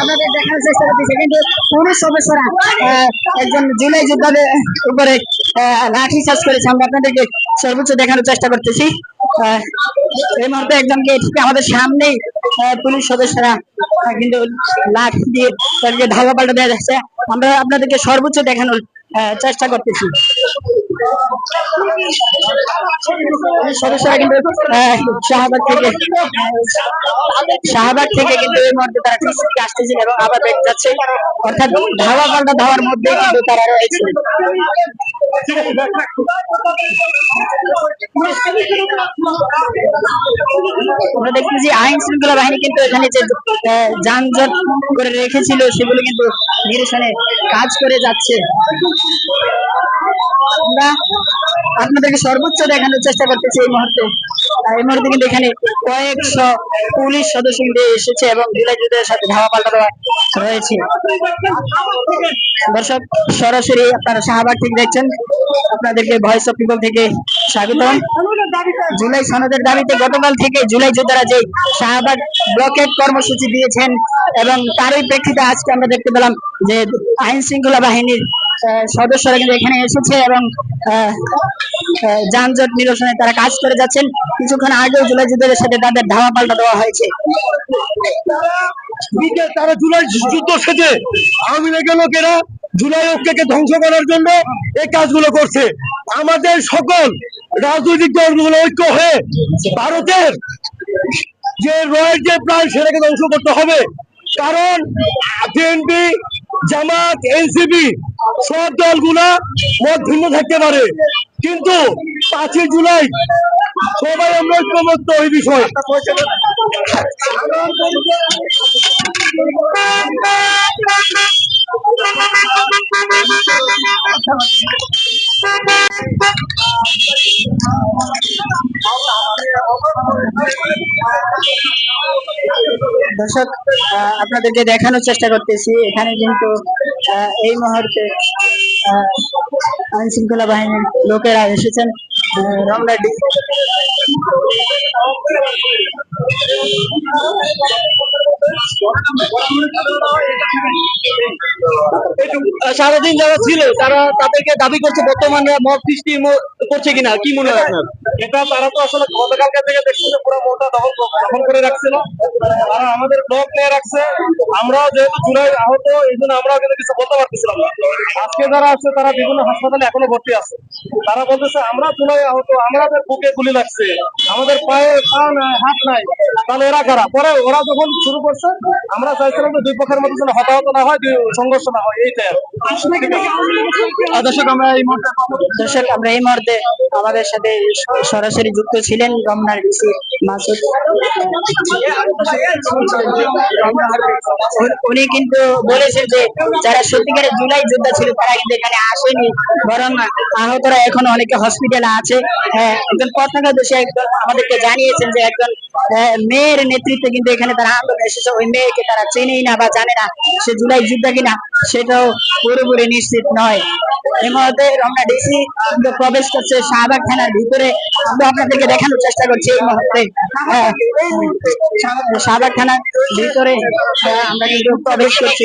আপনাদের দেখানোর চেষ্টা করতেছি। কিন্তু পুলিশ সদস্যরা একজন জুলাই যোদ্ধাদের উপরে লাঠি চার্জ করেছে আমরা আপনাদেরকে সর্বোচ্চ দেখানোর চেষ্টা করতেছি। এই মুহূর্তে একজনকে ঠিক আমাদের সামনেই পুলিশ সদস্যরা কিন্তু লাঠি দিয়ে তাদেরকে ধাওয়া পাল্টা দেওয়া যাচ্ছে। আমরা আপনাদেরকে সর্বোচ্চ দেখানোর চেষ্টা করতেছি। সদস্যরা কিন্তু শাহবাগ থেকে শাহবাগ থেকে কিন্তু এই মধ্যে তারা টিসিপি আসতেছিল এবং আবার বের যাচ্ছে। অর্থাৎ ধাওয়া পাল্টা ধাওয়ার মধ্যে কিন্তু তারা রয়েছে আমরা যে আইন শৃঙ্খলা বাহিনী কিন্তু এখানে যে যানজট করে রেখেছিল, সেগুলো কিন্তু নিরসনে কাজ করে যাচ্ছে। আমরা আপনাদেরকে সর্বোচ্চ দেখানোর চেষ্টা করতেছি এই মুহূর্তে। এই মুহূর্তে কিন্তু এখানে কয়েকশো পুলিশ সদস্য কিন্তু এসেছে এবং জুলাই যুদ্ধের সাথে ধাওয়া পাল্টা দেওয়া রয়েছে। দর্শক, সরাসরি আপনারা শাহবাগ থেকে দেখছেন। আপনাদেরকে ভয়েস অফ পিপল থেকে স্বাগতম। জুলাই সনদের দাবিতে গতকাল থেকে জুলাই যোদ্ধারা যে শাহবাগ ব্লকেট কর্মসূচি দিয়েছেন এবং তারই প্রেক্ষিতে আজকে আমরা দেখতে পেলাম যে আইন শৃঙ্খলা বাহিনীর সদস্যরা কিন্তু এখানে এসেছে এবং যানজট নিরসনে তারা কাজ করে যাচ্ছেন। কিছুক্ষণ আগেও জুলাই যোদ্ধাদের সাথে তাদের ধাওয়া পাল্টা দেওয়া হয়েছে। তারা জুলাই যুদ্ধ সেজে আওয়ামী লীগের লোকেরা জুলাই ঐক্যকে ধ্বংস করার জন্য এই কাজগুলো করছে। আমাদের সকল রাজনৈতিক দলগুলো ঐক্য হয়ে ভারতের যে রয়ের যে প্রাণ সেটাকে ধ্বংস করতে হবে। কারণ বিএনপি, জামাত, এনসিপি সব দলগুলা মত ভিন্ন থাকতে পারে। কিন্তু পাঁচই জুলাই সবাই আমরা ঐক্যমত্য ওই বিষয়। দর্শক আপনাদেরকে দেখানোর চেষ্টা করতেছি। এখানে কিন্তু এই মুহূর্তে আইন শৃঙ্খলা বাহিনীর লোকেরা এসেছেন আহ, রমনা ডি সারাদিন যারা ছিল তারা তাদেরকে দাবি করছে বর্তমানে মত সৃষ্টি করছে কিনা? কি মনে হয় আপনার? এটা তারা তো আসলে গতকালকে থেকে দেখছি যে পুরো মোটা দখল দখল করে রাখছিল। তারা আমাদের ব্লক নিয়ে রাখছে। আমরা যেহেতু জুলাই আহত, এই জন্য আমরা কিন্তু কিছু বলতে পারতেছিলাম না। আজকে যারা আছে, তারা বিভিন্ন হাসপাতালে এখনও ভর্তি আছে। তারা বলতেছে, আমরা জুলাই আহত আমাদের বুকে গুলি লাগছে। আমাদের পায়ে পা নাই, হাত নাই। তাহলে এরা কারা? পরে ওরা যখন শুরু করছে, আমরা চাইছিলাম যে দুই পক্ষের মধ্যে যেন হতাহত না হয় সংঘর্ষ না হয়। এইটাই আর দর্শক, আমরা এই মুহূর্তে দর্শক, আমরা এই মুহূর্তে আমাদের সাথে সরাসরি যুক্ত ছিলেন রমনার ডিসি মাসুদ। উনি- কিন্তু বলেছেন যে যারা সত্যিকারের জুলাই যোদ্ধা ছিল তারা কিন্তু এখানে আসেনি। বরং আহতরা এখন অনেকে হসপিটালে আছে। হ্যাঁ, একজন প্রত্নদর্শী একজন আমাদেরকে জানিয়েছেন যে একজন মেয়ের নেতৃত্বে কিন্তু এখানে তারা আন্দোলন এসেছে। ওই মেয়েকে তারা চেনেই না বা জানে না সে জুলাই যোদ্ধা কিনা সেটাও পুরোপুরি নিশ্চিত নয়। এই মুহূর্তে রমনা ডিসি কিন্তু প্রবেশ করছে। শাহবাগ থানার ভিতরে আমরা আপনাদেরকে দেখানোর চেষ্টা করছি এই মুহূর্তে। হ্যাঁ, শাহবাগ থানার ভিতরে হ্যাঁ, আমরা কিন্তু প্রবেশ করছি।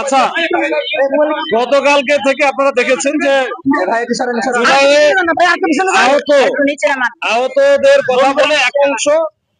আচ্ছা গতকালকে থেকে আপনারা দেখেছেন যে। আহত আহতদের কথা বলে এক অংশ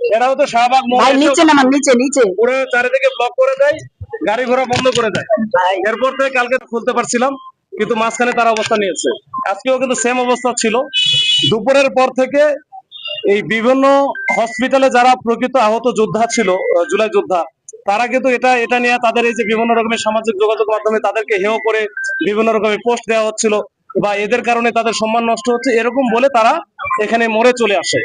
এরা হয়তো শাহবাগ নিচে নামান নিচে নিচে। পুরো চারিদিকে ব্লক করে দেয় গাড়ি ঘোড়া বন্ধ করে দেয়। এরপর থেকে কালকে খুলতে পারছিলাম কিন্তু মাঝখানে তারা অবস্থা নিয়েছে। আজকেও কিন্তু সেম অবস্থা ছিল। দুপুরের পর থেকে এই বিভিন্ন হসপিটালে যারা প্রকৃত আহত যোদ্ধা ছিল জুলাই যোদ্ধা, তারা কিন্তু এটা এটা নিয়ে তাদের এই যে বিভিন্ন রকমের সামাজিক যোগাযোগ মাধ্যমে তাদেরকে হেয় করে বিভিন্ন রকমের পোস্ট দেওয়া হচ্ছিল বা এদের কারণে তাদের সম্মান নষ্ট হচ্ছে, এরকম বলে তারা এখানে মরে চলে আসে।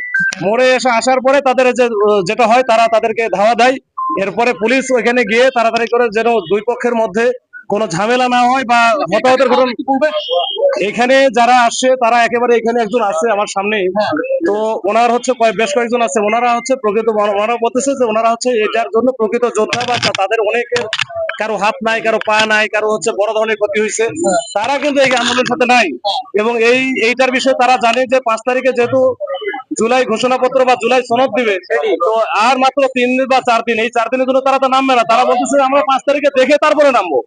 মরে এসে আসার পরে তাদের যে যেটা হয়, তারা তাদেরকে ধাওয়া দেয়। এরপরে পুলিশ ওইখানে গিয়ে তাড়াতাড়ি করে যেন দুই পক্ষের মধ্যে কোনো ঝামেলা না হয় বা হতাহতের ঘটনা এখানে যারা আসছে তারা একেবারে এখানে একজন আছে আমার সামনে। তো ওনার হচ্ছে বেশ কয়েকজন আছে। ওনারা হচ্ছে প্রকৃত ওনারা বলতেছে যে ওনারা হচ্ছে এটার জন্য প্রকৃত যোদ্ধা বা তাদের অনেকের কারও হাত নাই কারও পা নাই কারও হচ্ছে বড় ধরনের ক্ষতি হয়েছে। তারা কিন্তু এই আন্দোলনের সাথে নাই। এবং এই এইটার বিষয়ে তারা জানে যে পাঁচ তারিখে যেহেতু জুলাই ঘোষণাপত্র বা জুলাই সনদ দিবে তো আর মাত্র তিন দিন বা চার দিন এই চার দিনের জন্য তারা তো নামবে না। তারা বলতেছে আমরা পাঁচ তারিখে দেখে তারপরে নামবো।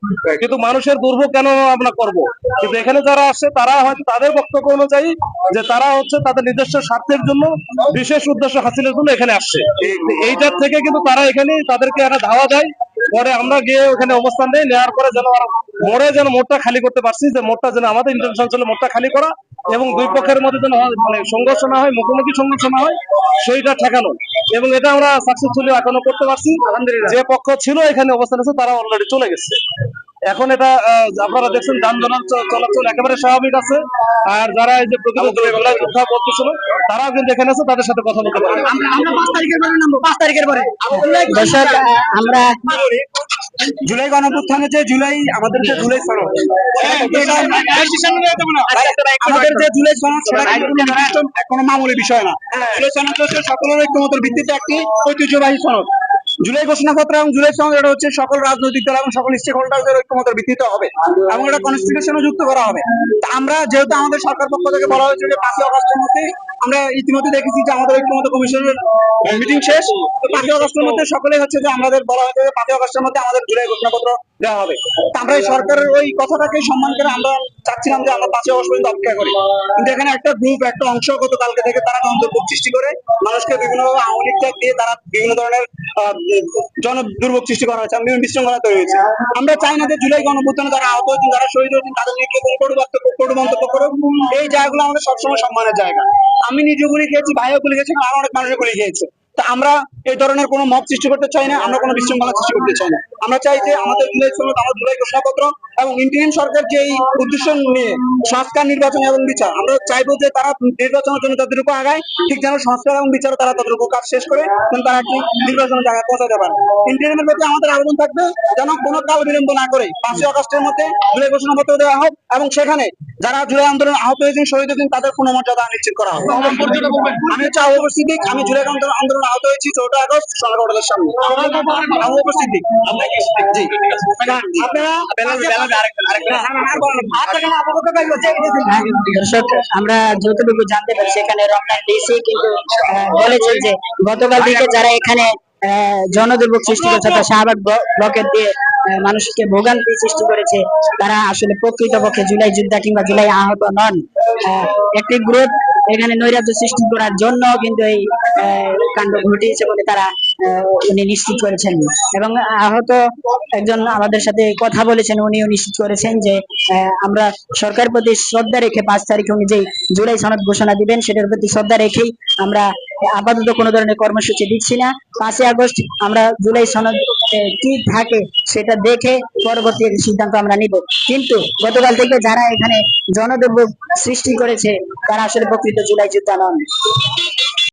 কিন্তু মানুষের দুর্ভোগ কেন আমরা করব? কিন্তু এখানে যারা আসছে তারা হয়তো তাদের বক্তব্য অনুযায়ী যে তারা হচ্ছে তাদের নিজস্ব স্বার্থের জন্য বিশেষ উদ্দেশ্য হাসিলের জন্য এখানে আসছে। এইটার থেকে কিন্তু তারা এখানে তাদেরকে একটা ধাওয়া দেয়। পরে আমরা গিয়ে ওখানে অবস্থান নেই নেওয়ার পরে যেন মোড়ে যেন মোড়টা খালি করতে পারছি, যে মোড়টা যেন আমাদের ইন্টেনশন ছিল মোড়টা খালি করা এবং দুই পক্ষের মধ্যে যেন মানে সংঘর্ষ না হয়, মুখোমুখি সংঘর্ষ না হয়, সেইটা ঠেকানো। এবং এটা আমরা সাকসেসফুলি এখনও করতে পারছি। যে পক্ষ ছিল এখানে অবস্থান আছে, তারা অলরেডি চলে গেছে। এখন এটা আপনারা দেখছেন যানবাহন চ- চলাচল একেবারে স্বাভাবিক আছে। আর যারা এই যে জুলাই যোদ্ধা বলতেছিল তারাও কিন্তু এখানে আছে তাদের সাথে কথা বলতে আমরা আমরা পাঁচ তারিখের পরে নামবো পাঁচ তারিখের পরে। দর্শক আমরা জুলাই গণঅভ্যুত্থানে যে জুলাই আমাদের যে জুলাই সনদ আমাদের যে জুলাই সনদ সেটা কোনো মামুলি বিষয় না। জুলাই সনদ হচ্ছে সকলের ঐক্যমতের ভিত্তিতে একটি ঐতিহ্যবাহী সনদ জুলাই ঘোষণাপত্র এবং জুলাই সনদ হচ্ছে সকল রাজনৈতিক দল এবং সকল স্টেক হোল্ডারদের ঐক্যমতের ভিত্তিতে হবে এবং এটা কনস্টিটিউশনে যুক্ত করা হবে। আমরা যেহেতু আমাদের সরকার পক্ষ থেকে বলা হয়েছে যে পাঁচই অগস্টের মধ্যে আমরা ইতিমধ্যে দেখেছি যে আমাদের ঐক্যমত কমিশনের মিটিং শেষ। পাঁচই অগস্টের মধ্যে সকলেই হচ্ছে যে আমাদের বলা হয়েছে যে পাঁচই অগস্টের মধ্যে আমাদের জুলাই ঘোষণাপত্র দেওয়া হবে। তা আমরা এই সরকারের ওই কথাটাকে সম্মান করে আমরা চাচ্ছিলাম যে আমরা পাঁচই অগস্ট পর্যন্ত অপেক্ষা করি। কিন্তু এখানে একটা গ্রুপ একটা অংশ গতকালকে থেকে তারা অন্তর্ভুক সৃষ্টি করে। মানুষকে বিভিন্ন আওয়ামী লীগ দিয়ে তারা বিভিন্ন ধরনের জন দুর্ভোগ সৃষ্টি করা হয়েছে বিভিন্ন বিশৃঙ্খলা তৈরি হয়েছে। আমরা চাই না যে জুলাই গণঅভ্যুত্থানে যারা আহত হয়েছেন, যারা শহীদ হয়েছেন, তাদের নিয়ে কেউ কোনো কটু মন্তব্য করুক। এই জায়গাগুলো আমাদের সবসময় সম্মানের জায়গা। আমি নিজে গুলি খেয়েছি, ভাইও গুলি খেয়েছি, আরও অনেক মানুষের গুলি খেয়েছে। তা আমরা এই ধরনের কোনো মত সৃষ্টি করতে চাই না, আমরা কোনো বিশৃঙ্খলা সৃষ্টি করতে চাই না। আমরা চাই যে আমাদের ঘোষণাপত্র এবং ইন্টারিম সরকার যে এই উদ্দেশ্য নিয়ে সংস্কার, নির্বাচন এবং বিচার, আমরা চাইব যে তারা নির্বাচনের জন্য যতটুকু আগায়, ঠিক যেন সংস্কার এবং বিচারে তারা তাদের উপর কাজ শেষ করে যেন তারা একটি নির্বাচনের জায়গায় পৌঁছাতে পারে। ইন্টারিমের প্রতি আমাদের আবেদন থাকবে যেন কোনো কাল বিলম্ব না করে পাঁচই আগস্টের মধ্যে ঘোষণাপত্র দেওয়া হোক এবং সেখানে যারা জুলাই আন্দোলন আহত হয়েছেন শহীদ হয়েছেন তাদের কোনো মর্যাদা নিশ্চিত করা আমি হচ্ছে আবু আমি জুলাই আন্দোলন আন্দোলন আহত হয়েছি চৌঠা আগস্ট হোটেলের সামনে। সিদ্দিক। জি। আপনারা দর্শক আমরা যতটুকু জানতে পারি সেখানে রমনান ডিসি কিন্তু বলেছেন যে গতকাল থেকে যারা এখানে আহ, জনদুর্ভোগ সৃষ্টি করেছে অর্থাৎ শাহবাগ ব্লকের দিয়ে মানুষকে ভোগান্তি সৃষ্টি করেছে। তারা আসলে প্রকৃতপক্ষে জুলাই যোদ্ধা কিংবা জুলাই আহত নন। একটি গ্রুপ এখানে নৈরাজ্য সৃষ্টি করার জন্য কিন্তু এই কাণ্ড ঘটিয়েছে বলে তারা উনি নিশ্চিত করেছেন। এবং আহত একজন আমাদের সাথে কথা বলেছেন, উনিও নিশ্চিত করেছেন যে আমরা সরকার প্রতি শ্রদ্ধা রেখে পাঁচ তারিখ অনুযায়ী জুলাই সনদ ঘোষণা দিবেন, সেটার প্রতি শ্রদ্ধা রেখেই আমরা আপাতত কোনো ধরনের কর্মসূচি দিচ্ছি না। পাঁচই আগস্ট আমরা জুলাই সনদ কি থাকে সেটা দেখে পরবর্তী সিদ্ধান্ত আমরা নিব। কিন্তু গতকাল থেকে যারা এখানে জনদুর্ভোগ সৃষ্টি করেছে, তারা আসলে প্রকৃত জুলাই যোদ্ধা নন।